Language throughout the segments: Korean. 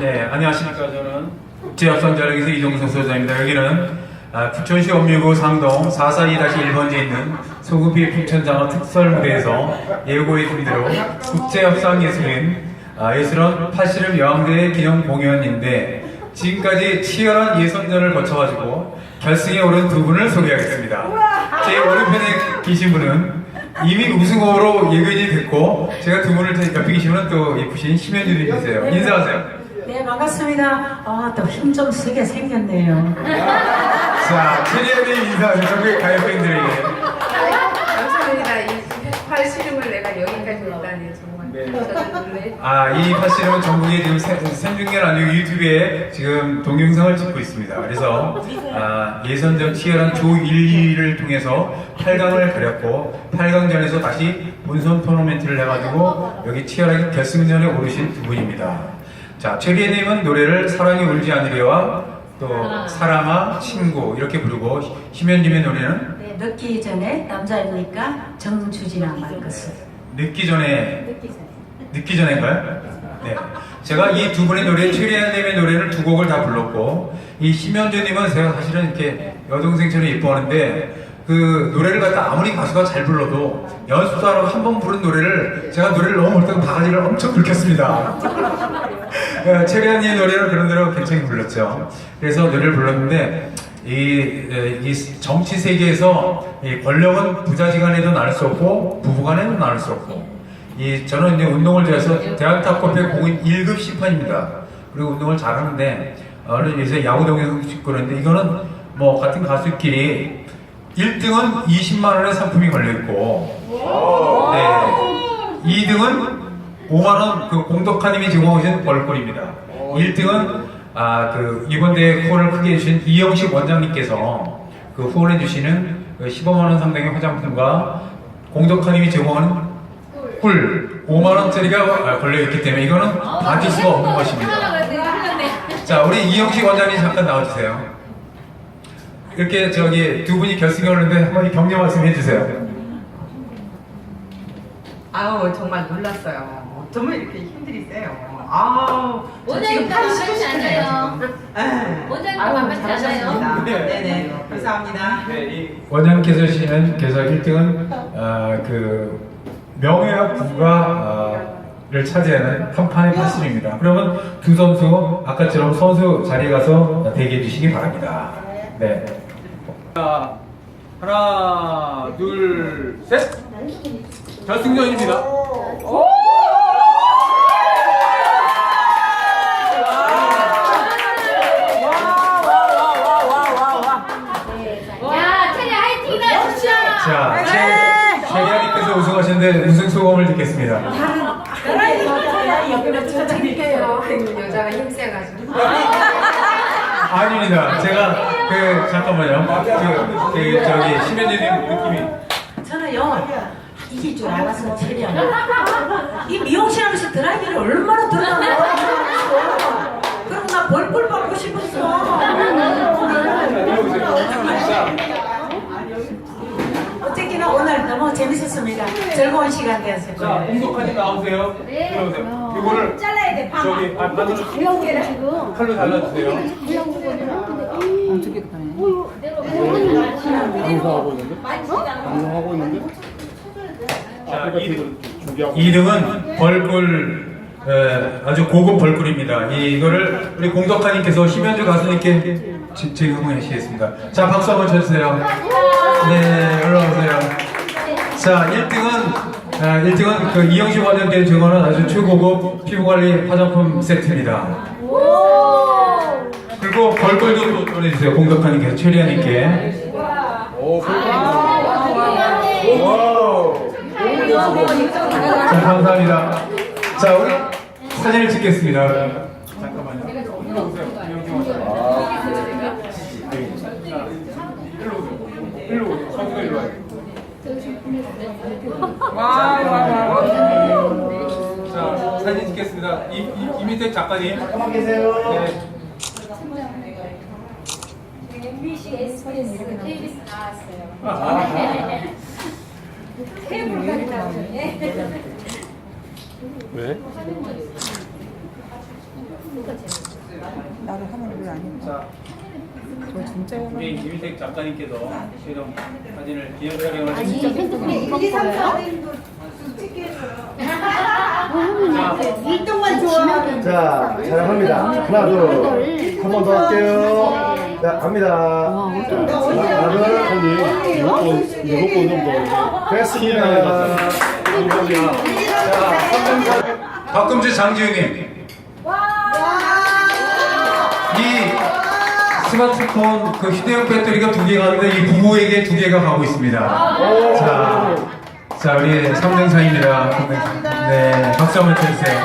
네, 안녕하십니까. 저는 국제협상자력에서 이종석 소장입니다. 여기는 아, 부천시 엄밀구 상동 442-1번지에 있는 소급이 부천장어 특설 무대에서 예고의 준비대로 국제협상예술인 아, 예술원 팔씨름 여왕대회 기념 공연인데 지금까지 치열한 예선전을 거쳐가지고 결승에 오른 두 분을 소개하겠습니다. 제 오른편에 계신 분은 이미 우승 후보로 예견이 됐고 제가 두 분을 옆에 계시면 또 예쁘신 심현주님이세요. 인사하세요. 네, 반갑습니다. 아, 또 힘 좀 쓰게 생겼네요. 자, 최재현님 인사하세요. 전국의 가요팬들에게. 감사합니다. 이 팔씨름을 내가 여기까지 올다니 정말 네. 저도 놀래. 아, 이 파실은 전국에 지금 생- 생중계는 아니고 유튜브에 지금 동영상을 찍고 있습니다. 그래서 아, 예선전 치열한 조 1, 2를 통해서 8강을 가렸고 8강전에서 다시 본선 토너멘트를 해가지고 여기 치열하게 결승전에 오르신 두 분입니다. 자, 최리애님은 노래를 사랑이 울지 않으려와 또 사랑아 친구 이렇게 부르고 심현님의 노래는 네, 늦기 전에 남자이니까 정주지랑 말 것을. 늦기 전에 늦기 전인가요? 네. 제가 이 두 분의 노래, 최리아님의 노래를 두 곡을 다 불렀고, 이 심현주님은 제가 사실은 이렇게 여동생처럼 예뻐하는데, 그 노래를 갖다 아무리 가수가 잘 불러도 연습도 안 하고 한 번 부른 노래를 제가 노래를 너무 올 때는 바가지를 엄청 긁혔습니다. 최리아님의 노래를 그런 대로 굉장히 불렀죠. 그래서 노래를 불렀는데, 이, 에, 이 정치 세계에서 이 권력은 부자지간에도 나눌 수 없고 부부간에도 나눌 수 없고 이 저는 이제 운동을 좋아해서 대한탁구협회 공인 1급 심판입니다. 그리고 운동을 잘하는데 어느 요새 야구 동영상 찍고 그러는데 이거는 뭐 같은 가수끼리 1등은 20만 원의 상품이 걸려 있고 네. 2등은 5만 원 그 공덕하님이 제공하신 벌꿀입니다. 1등은 아 그 이번 대회 후원을 크게 해주신 이영식 원장님께서 그 후원해 주시는 그 15만 원 상당의 화장품과 공덕하님이 제공하는 꿀 5만 원짜리가 걸려 있기 때문에 이거는 받을 수가 없는 것입니다. 자 우리 이영식 원장님 잠깐 나와주세요. 이렇게 저기 두 분이 결승에 오는데 한번 격려 말씀 해주세요. 아우 정말 놀랐어요. 어쩌면 이렇게 힘들이 세요. 아우 저 지금 원장님 팔이 않아요. 지금. 네. 원장님 아우, 만만치 잘하셨습니다. 않아요. 네. 네네 감사합니다. 네, 이 원장님께서 시는 그래서 1등은 아, 그 명예학 부가를 차지하는 한판의 파스입니다. 그러면 두 선수 아까처럼 선수 자리에 가서 대기해 주시기 바랍니다. 네. 자, 하나, 둘, 셋. 결승전입니다. 야, 우승하셨는데 우승 소감을 듣겠습니다. 재밌게요. 여자가 힘세가지고. 아닙니다. 제가 그 잠깐만요. 그, 그 저기 심현재님 느낌이 저는요, 이길 줄 알았어, 체리야. 이 미용실 하면서 드라이기를 얼마나 들어가는 그럼 나 벌꿀 받고 싶었어. 어쨌거나 오늘 재밌었습니다. 즐거운 시간 되었을 자, 거예요. 공독하님 나오세요. 네. 들어오세요. 이거를 잘라야 돼, 방. 저기 아, 반으로 구형계를 지금. 칼로 잘라주세요. 자, 2등은 벌꿀 에, 아주 고급 벌꿀입니다. 이거를 우리 공덕하님께서 심현주 가수님께 지- 제공하시겠습니다. 자, 박수 한번 쳐주세요. 네, 올라오세요. 자, 1등은 아, 1등은 그 이영식 원장님께 제공하는 아주 최고급 피부관리 화장품 세트입니다. 그리고 벌꿀도 보내주세요. 공덕하님께서 최리아님께. 자, 감사합니다. 자, 우리 사진을 찍겠습니다. 잠깐만요. 일로 오세요. 일로 오세요. 일로 오세요. 선수가 일로 와요. 자, 사진 찍겠습니다. 이, 이, 이민택 작가님. 가만 계세요. 네. MBC, SBS, KBS 나왔어요. 아, 테이블까지 나오네. 왜? 우리 김희택 작가님께서 지금 사진을 기념 촬영을 아니 핸드폰에 이거 거예요? 자, 촬영합니다. 하나, 둘. 한 번 더 할게요. 자, 갑니다. 하나, 둘, 언니. 요거, 요거 정도. 됐습니다. 박금주 장지훈님 스마트폰 그 휴대용 배터리가 두 개가 있는데 이 부부에게 두 개가 가고 있습니다. 자, 자 우리 삼등사입니다. 네, 박수 한번 쳐주세요.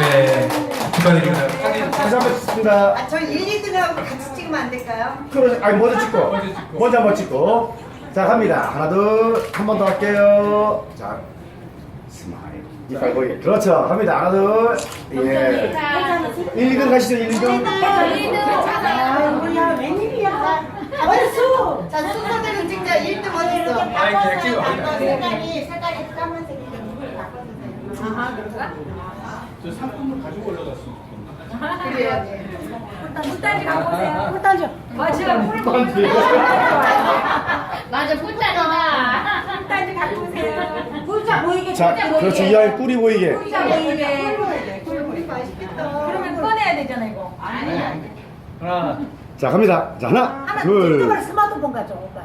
네, 축하드립니다. 다시 한번 찍습니다. 아, 저희 1, 2등하고 같이 찍으면 안 될까요? 그러, 아니, 먼저 찍고. 먼저 한번 찍고. 자, 갑니다. 하나, 둘. 한 번 더 할게요. 자, 스마일. 이빨 보이. 그렇죠. 갑니다. 하나, 둘. 예. 1, 2등 가시죠, 1, 2등. 아, 뭐야, 웬일이야? 어딨어? 자, 순서대로 찍자. 1등 어딨어? 아니, 그냥 찍어. 색깔이, 색깔이 까만색이니까 눈을 바꿔주세요. 저 상품을 가지고 좋겠는데. 그래요. 꿀단지 갖고 오세요. 꿀단지. 맞아. 맞아. 꿀단지다. 꿀단지 갖고 오세요. 꿀자 보이게. 자, 그렇죠. 이 아이 뿔이 보이게. 꿀자 보이게. 우리 맛있겠다. 그러면 꺼내야 되잖아 이거. 하나, 자, 갑니다. 자, 하나, 둘. 스마트폰 가져 오빠.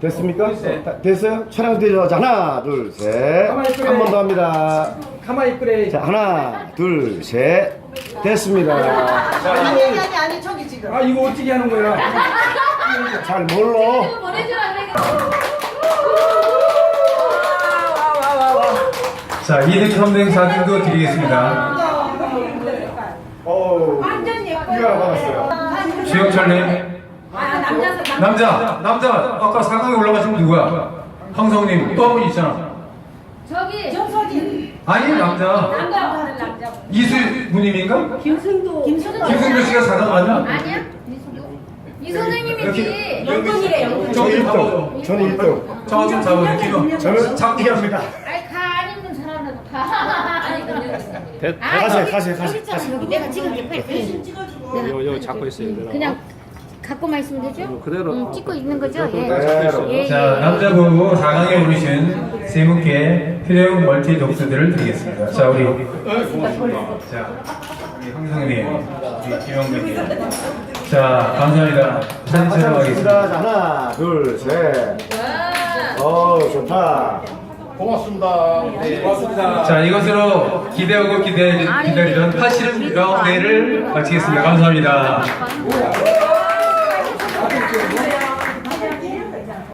됐습니까? 됐어요. 다- 됐어요? 촬영 되죠? 자, 하나, 둘, 셋. 가만히 있으래. 한번더 합니다. 가만히 있으래. 자, 하나, 둘, 셋. 됐습니다. 아니, 아니, 아니, 아니, 저기 지금. 아, 이거 어떻게 하는 거야? 잘 몰라. 보내주라 그래. 자, 2등, 3등, 4등도 드리겠습니다. 어우. 완전 예뻐요. 이거 주영철님. 아 남자 남자, 남자. 아까 4강에 올라가신 분 누구야? 황성님. 또 한 분 있잖아. 저기 정서진. 아니, 남자. 남자 남자. 이수부님인가? 김승도. 김승도. 김승조 씨가 4강 맞나? 아니야? 이 선생님이지. 연돈. 저기 저는. 1등. 저는 1등. 저좀 잡아줘. 기도. 저는 잡기 합니다. 아이 가안 있는 사람들 가. 아니 근데 가세요, 가세요, 가세요. 여기 내가 찍을게 빨리. 요, 요 잡고 있어요. 내가. 그냥 갖고만 있으면 되죠? 그대로. 응, 찍고 있는 거죠? 예. 그대로. 예, 자, 예. 남자부 4강에 오르신 세 분께 휴대용 멀티 독서들을 드리겠습니다. 자, 우리. 자, 우리 황성님, 우리 김영민님. 자, 감사합니다. 사진 촬영하겠습니다. 하나, 둘, 셋. 어 좋다. 고맙습니다. 자, 이것으로 기대하고 기대, 기다리던 80라운드를 마치겠습니다. 감사합니다.